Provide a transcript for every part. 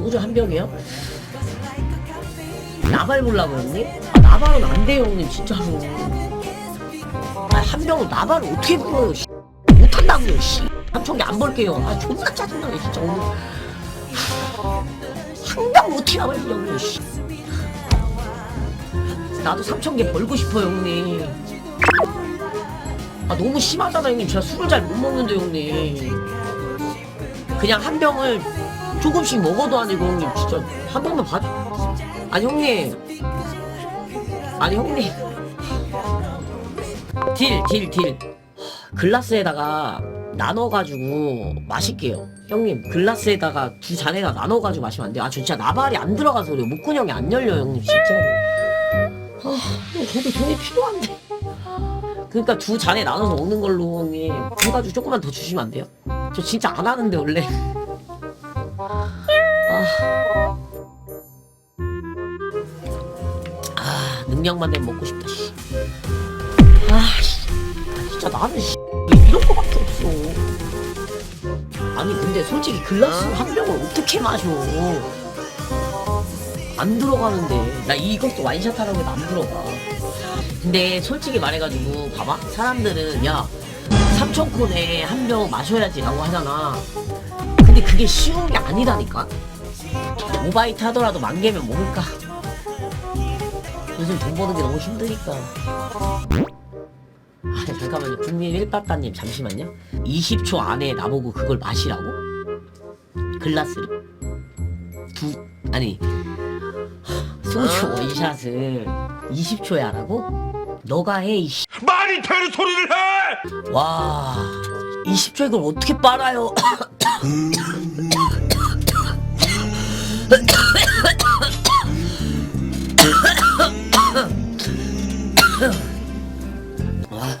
소주 한 병이요? 나발 보려고 형님? 아, 나발은 안 돼요 형님 진짜로 아, 한 병을 나발을 어떻게 불어요 씨. 못한다고요 씨. 삼천개 안 벌게요 아 존나 짜증나네 진짜 오늘 한 병 어떻게 나발 불냐고요 씨. 나도 삼천 개 벌고 싶어요 형님 아 너무 심하잖아 형님 제가 술을 잘 못 먹는데 형님 그냥 한 병을 조금씩 먹어도 아니고 형님 진짜 한 번만 봐줘. 아니 형님. 아니 형님. 딜 딜 딜. 글라스에다가 나눠가지고 마실게요. 형님 글라스에다가 두 잔에다 나눠가지고 마시면 안 돼요? 아 진짜 나발이 안 들어가서 그래요. 목구멍이 안 열려요 형님. 진짜로 아 저도 돈이 필요한데. 그러니까 두 잔에 나눠서 먹는 걸로 형님. 해가지고 조금만 더 주시면 안 돼요? 저 진짜 안 하는데 원래 아, 아 능력만 되면 먹고 싶다 씨. 아, 씨. 아 진짜 나는 씨. 왜 이런 거밖에 없어 아니 근데 솔직히 글라스 한 병을 어떻게 마셔 안 들어가는데 나 이것도 와인샷 하라고 해도 안 들어가 근데 솔직히 말해가지고 봐봐 사람들은 야 삼천 콘에 한 병 마셔야지 라고 하잖아 근데 그게 쉬운 게 아니라니까? 오바이트 하더라도 만 개면 먹을까? 요즘 돈 버는 게 너무 힘드니까. 아 잠깐만요. 국민 일빠빠님 잠시만요. 20초 안에 나보고 그걸 마시라고? 글라스를? 두 아니 소주 원샷을 20초에 하라고? 너가 해 이씨. 말이 되는 소리를 해! 와 20초 이걸 어떻게 빨아요 와.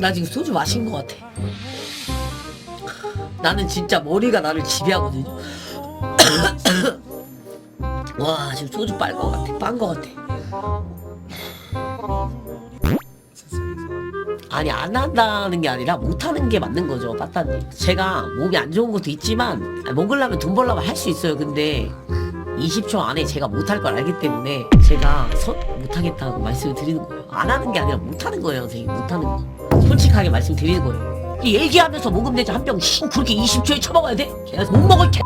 나 지금 소주 마신 것 같아 나는 진짜 머리가 나를 지배하거든요 와 지금 소주 빨 것 같아. 빤 것 같아. 아니 안 한다는 게 아니라 못하는 게 맞는 거죠 빠따님. 제가 몸이 안 좋은 것도 있지만 먹으려면 돈 벌려면 할 수 있어요. 근데 20초 안에 제가 못할 걸 알기 때문에 제가 선 못하겠다고 말씀을 드리는 거예요. 안 하는 게 아니라 못하는 거예요 선생님. 못하는 거. 솔직하게 말씀드리는 거예요. 이 얘기하면서 먹으면 되지. 한병 그렇게 20초에 처먹어야 돼? 못 먹을 개